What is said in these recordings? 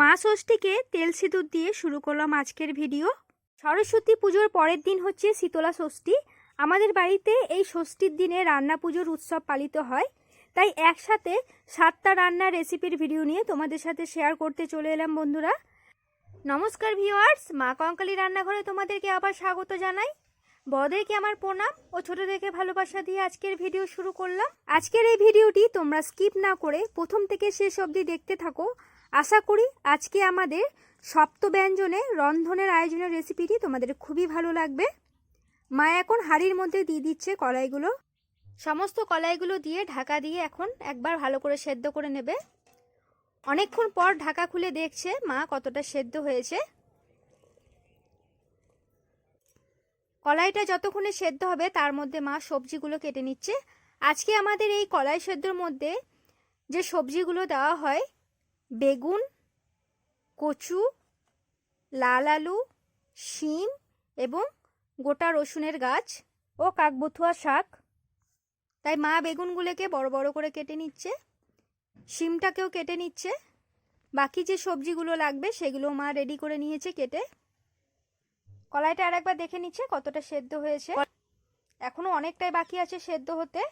মা ষষ্ঠীকে তেল সিঁদুর দিয়ে শুরু করলাম আজকের ভিডিও। সরস্বতী পুজোর পরের দিন হচ্ছে শীতলা ষষ্ঠী। আমাদের বাড়িতে এই ষষ্ঠীর দিনে রান্না পুজোর উৎসব পালিত হয়। তাই একসাথে সাতটা রান্নার রেসিপির ভিডিও নিয়ে তোমাদের সাথে শেয়ার করতে চলে এলাম বন্ধুরা। নমস্কার ভিওয়ার্স মা কঙ্কালি রান্নাঘরে তোমাদেরকে আবার স্বাগত জানাই। বড়দেরকে আমার প্রণাম ও ছোটদেরকে ভালোবাসা দিয়ে আজকের ভিডিও শুরু করলাম। আজকের এই ভিডিওটি তোমরা স্কিপ না করে প্রথম থেকে শেষ অবধি দেখতে থাকো। আশা করি আজকে আমাদের সপ্ত ব্যঞ্জনে রন্ধনের আয়োজনের রেসিপিটি তোমাদের খুবই ভালো লাগবে। মা এখন হাঁড়ির মধ্যে দিয়ে দিচ্ছে কলাইগুলো সমস্ত কলাইগুলো দিয়ে ঢাকা দিয়ে এখন একবার ভালো করে সেদ্ধ করে নেবে। অনেকক্ষণ পর ঢাকা খুলে দেখছে মা কতটা সেদ্ধ হয়েছে। কলাইটা যতক্ষণে সেদ্ধ হবে তার মধ্যে মা সবজিগুলো কেটে নিচ্ছে। আজকে আমাদের এই কলাই সেদ্ধর মধ্যে যে সবজিগুলো দেওয়া হয় বেগুন, কচু, লাল আলু, শিম এবং গোটা রসুনের গাছ ও কাকবথুয়া শাক। তাই মা বেগুনগুলোকে বড় বড় করে কেটে নিচ্ছে, শিমটাকেও কেটে নিচ্ছে। বাকি যে সবজিগুলো লাগবে সেগুলো মা রেডি করে নিয়েছে কেটে। কলাইটা আর একবার দেখে নিচ্ছে কতটা সেদ্ধ হয়েছে। এখনও অনেকটাই বাকি আছে সেদ্ধ হতে।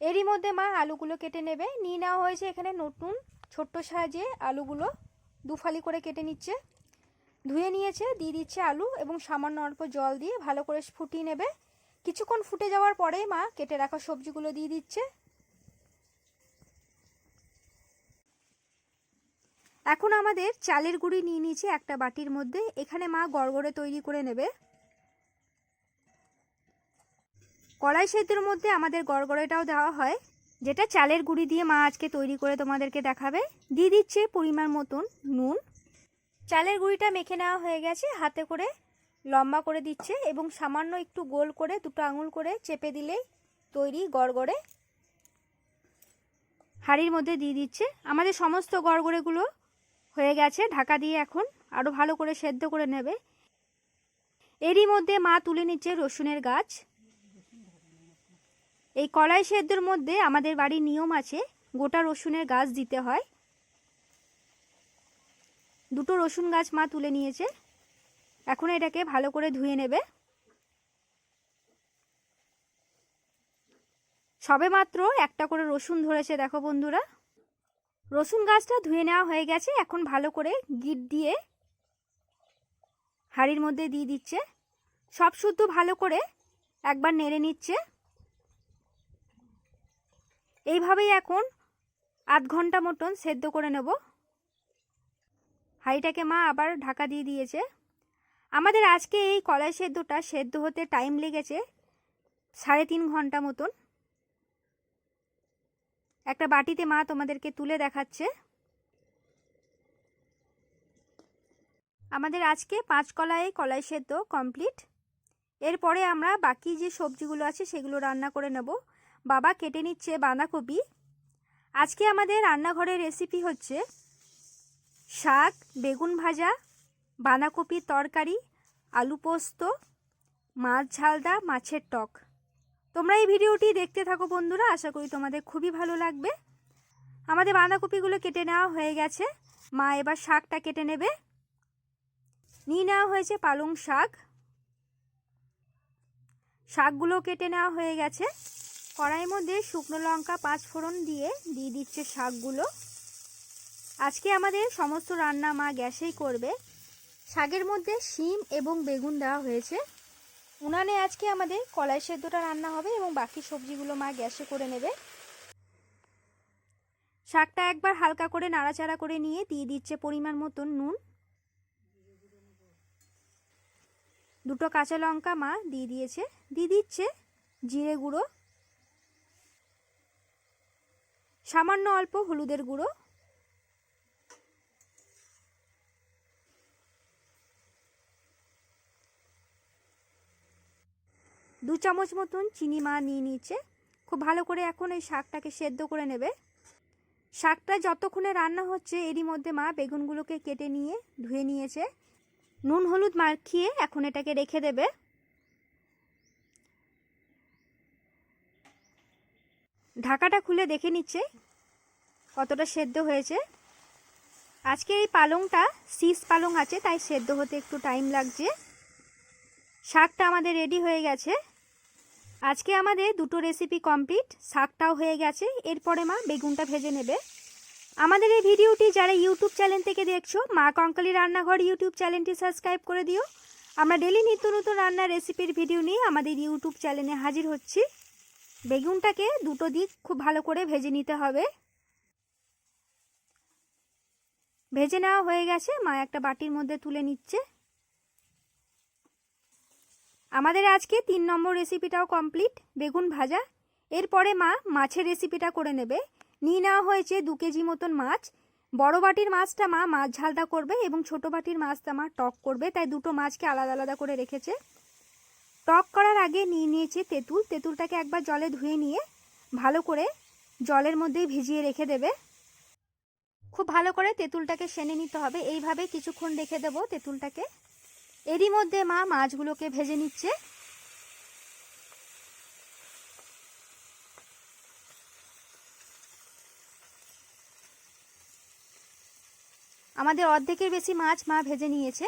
এরই মধ্যে মা আলুগুলো কেটে নেবে। নিয়ে নেওয়া হয়েছে এখানে নতুন ছোট্ট সাহায্যে আলুগুলো দুফালি করে কেটে নিচ্ছে। ধুয়ে নিয়েছে, দিয়ে দিচ্ছে আলু এবং সামান্য অল্প জল দিয়ে ভালো করে ফুটিয়ে নেবে। কিছুক্ষণ ফুটে যাওয়ার পরেই মা কেটে রাখা সবজিগুলো দিয়ে দিচ্ছে। এখন আমাদের চালের গুঁড়ি নিয়ে নিয়েছে একটা বাটির মধ্যে। এখানে মা গড়গড়ে তৈরি করে নেবে। কড়াই সেদ্ধর মধ্যে আমাদের গড়গড়েটাও দেওয়া হয়। যেটা চালের গুঁড়ি দিয়ে মা আজকে তৈরি করে তোমাদেরকে দেখাবে। দিয়ে দিচ্ছে পরিমাণ মতন নুন। চালের গুঁড়িটা মেখে নেওয়া হয়ে গেছে, হাতে করে লম্বা করে দিচ্ছে এবং সামান্য একটু গোল করে দুটো আঙুল করে চেপে দিলেই তৈরি গড়গড়ে হাঁড়ির মধ্যে দিয়ে দিচ্ছে। আমাদের সমস্ত গড়গড়েগুলো হয়ে গেছে, ঢাকা দিয়ে এখন আরও ভালো করে সেদ্ধ করে নেবে। এরই মধ্যে মা তুলে নিচ্ছে রসুনের গাছ। এই কলাই সেদ্ধর মধ্যে আমাদের বাড়ির নিয়ম আছে, গোটা রসুনের গাছ দিতে হয়। দুটো রসুন গাছ মা তুলে নিয়েছে। এখন এটাকে ভালো করে ধুয়ে নেবে। সবে মাত্র একটা করে রসুন ধরেছে, দেখো বন্ধুরা। রসুন গাছটা ধুয়ে নেওয়া হয়ে গেছে, এখন ভালো করে গিট দিয়ে হাঁড়ির মধ্যে দিয়ে দিচ্ছে। সব শুদ্ধ ভালো করে একবার নেড়ে নিচ্ছে। এইভাবেই এখন আধ ঘণ্টা মতন সেদ্ধ করে নেব। হাঁড়িটাকে মা আবার ঢাকা দিয়ে দিয়েছে। আমাদের আজকে এই কলাই সেদ্ধটা সেদ্ধ হতে টাইম লেগেছে সাড়ে তিন ঘণ্টা মতন। একটা বাটিতে মা তোমাদেরকে তুলে দেখাচ্ছে। আমাদের আজকে পাঁচ কলাই কলাই সেদ্ধ কমপ্লিট। এরপরে আমরা বাকি যে সবজিগুলো আছে সেগুলো রান্না করে নেব। বাবা কেটে নিচ্ছে বাঁধাকপি। আজকে আমাদের রান্নাঘরের রেসিপি হচ্ছে শাক, বেগুন ভাজা বাঁধাকপির তরকারি, আলু পোস্ত, মাছ ঝালদা, মাছের টক। তোমরা এই ভিডিওটি দেখতে থাকো বন্ধুরা, আশা করি তোমাদের খুবই ভালো লাগবে। আমাদের বাঁধাকপিগুলো কেটে নেওয়া হয়ে গেছে। মা এবার শাকটা কেটে নেবে। নিয়ে নেওয়া হয়েছে পালং শাক। শাকগুলো কেটে নেওয়া হয়ে গেছে। কড়াইয়ের মধ্যে শুকনো লঙ্কা, পাঁচ ফোড়ন দিয়ে দিয়ে দিচ্ছে শাকগুলো। আজকে আমাদের সমস্ত রান্না মা গ্যাসেই করবে। শাকের মধ্যে শিম এবং বেগুন দেওয়া হয়েছে। উনানে আজকে আমাদের কলাই সেদ্ধটা রান্না হবে এবং বাকি সবজিগুলো মা গ্যাসে করে নেবে। শাকটা একবার হালকা করে নাড়াচাড়া করে নিয়ে দিয়ে দিচ্ছে পরিমাণ মতন নুন। দুটো কাঁচা লঙ্কা মা দিয়ে দিয়েছে। দিয়ে দিচ্ছে জিরে গুঁড়ো। সামান্য অল্প হলুদের গুঁড়ো। দু চামচ মতন চিনি মা নিয়ে নিচ্ছে খুব ভালো করে এখন এই শাকটাকে সেদ্ধ করে নেবে। শাকটা যতক্ষণে রান্না হচ্ছে, এরই মধ্যে মা বেগুনগুলোকে কেটে নিয়ে ধুয়ে নিয়েছে। নুন হলুদ মাখিয়ে এখন এটাকে রেখে দেবে। ঢাকাটা খুলে দেখে নিচ্ছে কতটা সেদ্ধ হয়েছে। আজকে এই পালংটা শীষ পালং আছে, তাই সেদ্ধ হতে একটু টাইম লাগছে। শাকটা আমাদের রেডি হয়ে গেছে। আজকে আমাদের দুটো রেসিপি কমপ্লিট শাকটাও হয়ে গেছে। এরপরে মা বেগুনটা ভেজে নেবে। আমাদের এই ভিডিওটি যারা ইউটিউব চ্যানেল থেকে দেখছ, মা কঙ্কালি রান্নাঘর ইউটিউব চ্যানেলটি সাবস্ক্রাইব করে দিও। আমরা ডেলি নিত্য নতুন রান্নার রেসিপির ভিডিও নিয়ে আমাদের ইউটিউব চ্যানেলে হাজির হচ্ছি। বেগুনটাকে দুটো দিক খুব ভালো করে ভেজে নিতে হবে। ভেজে নেওয়া হয়ে গেছে, মা একটা বাটির মধ্যে তুলে নিচ্ছে। আমাদের আজকে তিন নম্বর রেসিপিটাও কমপ্লিট বেগুন ভাজা। এরপরে মা মাছের রেসিপিটা করে নেবে। নিয়ে নেওয়া হয়েছে দু কেজি মতন মাছ। বড় বাটির মাছটা মা মাছ ঝালটা করবে এবং ছোট বাটির মাছটা মা টক করবে, তাই দুটো মাছকে আলাদা আলাদা করে রেখেছে। টক করার আগে নিয়ে নিয়েছে তেঁতুল। তেঁতুলটাকে একবার জলে ধুয়ে নিয়ে ভালো করে জলের মধ্যেই ভিজিয়ে রেখে দেবে। খুব ভালো করে তেঁতুলটাকে সেনে নিতে হবে। এইভাবে কিছুক্ষণ রেখে দেবো তেঁতুলটাকে। এরই মধ্যে মা মাছগুলোকে ভেজে নিচ্ছে। আমাদের অর্ধেকের বেশি মাছ মা ভেজে নিয়েছে।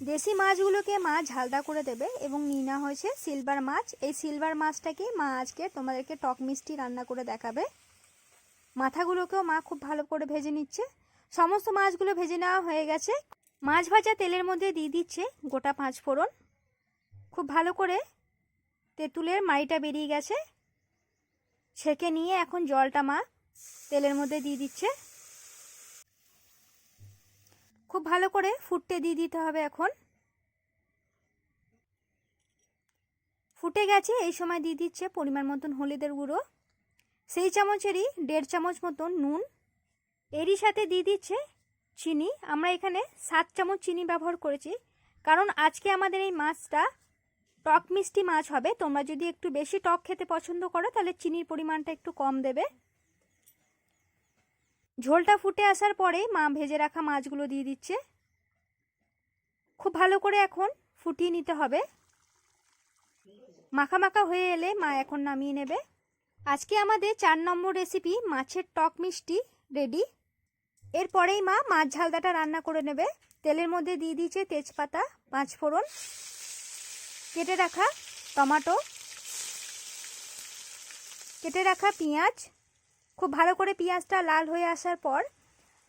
দেশি মাছগুলোকে মা ঝালদা করে দেবে এবং নিনা হয়েছে সিলভার মাছ। এই সিলভার মাছটাকে মা আজকে তোমাদেরকে টক মিষ্টি রান্না করে দেখাবে। মাথাগুলোকেও মা খুব ভালো করে ভেজে নিচ্ছে। সমস্ত মাছগুলো ভেজে নেওয়া হয়ে গেছে। মাছ ভাজা তেলের মধ্যে দিয়ে দিচ্ছে গোটা পাঁচ ফোড়ন। খুব ভালো করে তেঁতুলের মাড়িটা বেরিয়ে গেছে। ছেঁকে নিয়ে এখন জলটা মা তেলের মধ্যে দিয়ে দিচ্ছে। খুব ভালো করে ফুটতে দিয়ে দিতে হবে এখন। ফুটে গেছে, এই সময় দিয়ে দিচ্ছে পরিমাণ মতন হলুদের গুঁড়ো। সেই চামচেরই দেড় চামচ মতন নুন। এরই সাথে দিয়ে দিচ্ছে চিনি। আমরা এখানে সাত চামচ চিনি ব্যবহার করেছি। কারণ আজকে আমাদের এই মাছটা টক মিষ্টি মাছ হবে। তোমরা যদি একটু বেশি টক খেতে পছন্দ করো, তাহলে চিনির পরিমাণটা একটু কম দেবে। ঝোলটা ফুটে আসার পরে মা ভেজে রাখা মাছগুলো দিয়ে দিচ্ছে। খুব ভালো করে এখন ফুটিয়ে নিতে হবে। মাখা মাখা হয়ে এলে মা এখন নামিয়ে নেবে। আজকে আমাদের চার নম্বর রেসিপি মাছের টক মিষ্টি রেডি এরপরেই মা মাছ ঝালদাটা রান্না করে নেবে। তেলের মধ্যে দিয়ে দিয়েছে তেজপাতা, পাঁচ ফোড়ন, কেটে রাখা টমাটো, কেটে রাখা পেঁয়াজ খুব ভালো করে পেঁয়াজটা লাল হয়ে আসার পর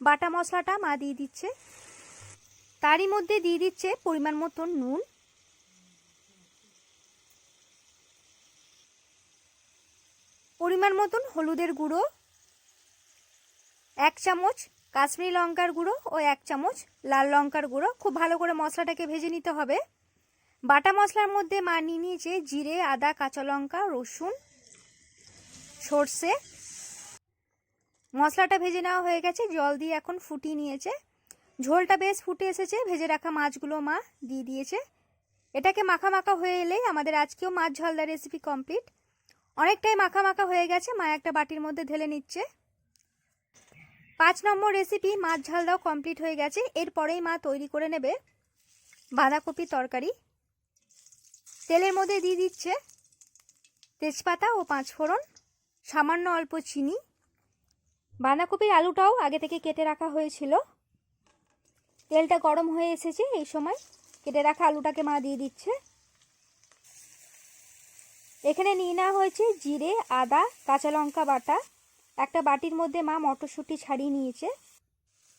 বাটা মশলাটা মা দিয়ে দিচ্ছে। তারই মধ্যে দিয়ে দিচ্ছে পরিমাণ মতন নুন। পরিমাণ মতন হলুদের গুঁড়ো, এক চামচ কাশ্মীরি লঙ্কার গুঁড়ো ও এক চামচ লাল লঙ্কার গুঁড়ো। খুব ভালো করে মশলাটাকে ভেজে নিতে হবে। বাটা মশলার মধ্যে মা নিয়ে নিয়েছে জিরে, আদা, কাঁচা লঙ্কা, রসুন, সর্ষে মশলাটা ভেজে নেওয়া হয়ে গেছে, জল দিয়ে এখন ফুটিয়ে নিয়েছে। ঝোলটা বেশ ফুটে এসেছে, ভেজে রাখা মাছগুলো মা দিয়ে দিয়েছে। এটাকে মাখা মাখা হয়ে এলেই আমাদের আজকেও মাছ ঝালদার রেসিপি কমপ্লিট অনেকটাই মাখা মাখা হয়ে গেছে, মা একটা বাটির মধ্যে ঢেলে নিচ্ছে। পাঁচ নম্বর রেসিপি মাছ ঝালদাও কমপ্লিট হয়ে গেছে। এরপরেই মা তৈরি করে নেবে বাঁধাকপি তরকারি। তেলের মধ্যে দিয়ে দিচ্ছে তেজপাতা ও পাঁচ ফোড়ন সামান্য অল্প চিনি। বাঁধাকপির আলুটাও আগে থেকে কেটে রাখা হয়েছিল। তেলটা গরম হয়ে এসেছে এই সময়। কেটে রাখা আলুটাকে মা দিয়ে দিচ্ছে। এখানে নিয়ে নেওয়া হয়েছে জিরে, আদা, কাঁচা লঙ্কা বাটা। একটা বাটির মধ্যে মা মটরশুঁটি ছাড়িয়ে নিয়েছে।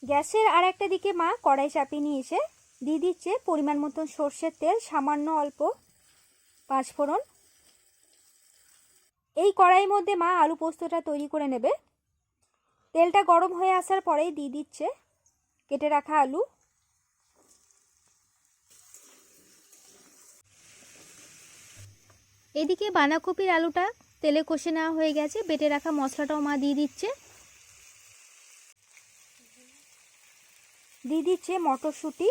গ্যাসের আর একটা দিকে মা কড়াই চাপিয়ে নিয়েছে। দিয়ে দিচ্ছে পরিমাণ মতন সর্ষের তেল, সামান্য অল্প পাঁচ ফোড়ন এই কড়াইয়ের মধ্যে মা আলু পোস্তটা তৈরি করে নেবে। তেলটা গরম হয়ে আসার পরেই দিয়ে দিচ্ছে। কেটে রাখা আলু। এদিকে বাঁধাকপির আলুটা তেলে কষে নেওয়া হয়ে গেছে। বেটে রাখা মশলাটাও মা দিয়ে দিচ্ছে। দিয়ে দিচ্ছে মটরশুঁটি।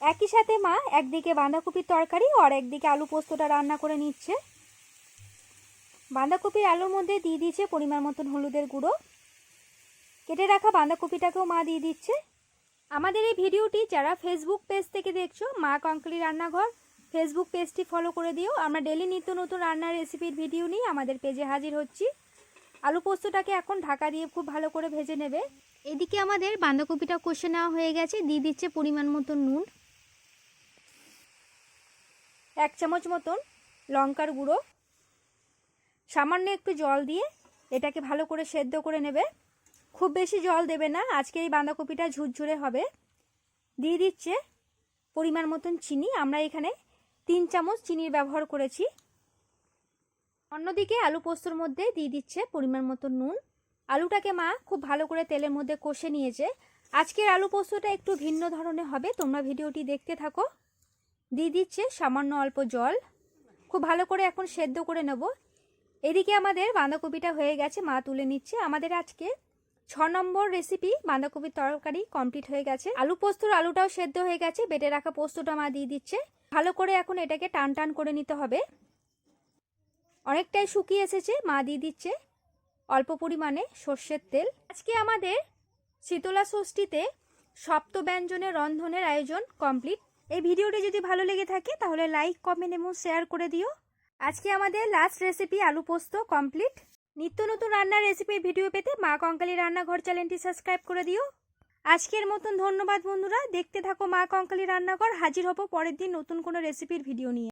একই সাথে মা একদিকে বাঁধাকপির তরকারি আর একদিকে আলু পোস্তটা রান্না করে নিচ্ছে। বাঁধাকপির আলুর মধ্যে দিয়ে দিয়েছে পরিমাণ মতন হলুদের গুঁড়ো। কেটে রাখা বাঁধাকপিটাকেও মা দিয়ে দিচ্ছে। আমাদের এই ভিডিওটি যারা ফেসবুক পেজ থেকে দেখছ, মা কঙ্কলি রান্নাঘর ফেসবুক পেজটি ফলো করে দিও। আমরা ডেলি নিত্য নতুন রান্নার রেসিপির ভিডিও নিয়ে আমাদের পেজে হাজির হচ্ছি। আলু পোস্তটাকে এখন ঢাকা দিয়ে খুব ভালো করে ভেজে নেবে। এদিকে আমাদের বাঁধাকপিটা কষে নেওয়া হয়ে গেছে। দিয়ে দিচ্ছে পরিমাণ মতো নুন। এক চামচ মতন লঙ্কার গুঁড়ো। সামান্য একটু জল দিয়ে এটাকে ভালো করে সেদ্ধ করে নেবে। খুব বেশি জল দেবে না আজকে এই বাঁধাকপিটা ঝুরঝুরে হবে। দিয়ে দিচ্ছে পরিমাণ মতন চিনি। আমরা এখানে তিন চামচ চিনির ব্যবহার করেছি। অন্যদিকে আলু পোস্তর মধ্যে দিয়ে দিচ্ছে পরিমাণ মতো নুন। আলুটাকে মা খুব ভালো করে তেলের মধ্যে কষে নিয়েছে। আজকের আলু পোস্তটা একটু ভিন্ন ধরনের হবে, তোমরা ভিডিওটি দেখতে থাকো। দিয়ে দিচ্ছে সামান্য অল্প জল। খুব ভালো করে এখন সেদ্ধ করে নেব। এদিকে আমাদের বাঁধাকপিটা হয়ে গেছে, মা তুলে নিচ্ছে। আমাদের আজকে ছ নম্বর রেসিপি বাঁধাকপির তরকারি কমপ্লিট হয়ে গেছে। আলু পোস্তর আলুটাও সেদ্ধ হয়ে গেছে, বেটে রাখা পোস্তটা মা দিয়ে দিচ্ছে। ভালো করে এখন এটাকে টান টান করে নিতে হবে। অনেকটাই শুকিয়ে এসেছে, মা দিয়ে দিচ্ছে অল্প পরিমাণে সর্ষের তেল। আজকে আমাদের শীতলা ষষ্ঠীতে সপ্ত ব্যঞ্জনের রন্ধনের আয়োজন কমপ্লিট এই ভিডিওটি যদি ভালো লেগে থাকে, তাহলে লাইক কমেন্ট এবং শেয়ার করে দিও। আজকে আমাদের লাস্ট রেসিপি আলু পোস্ত কমপ্লিট নিত্য নতুন রান্নার রেসিপির ভিডিও পেতে মা কঙ্কালি রান্নাঘর চ্যানেলটি সাবস্ক্রাইব করে দিও। আজকের মতন ধন্যবাদ বন্ধুরা। দেখতে থাকো মা কঙ্কালি রান্নাঘর। হাজির হব পরের দিন নতুন কোনো রেসিপির ভিডিও নিয়ে।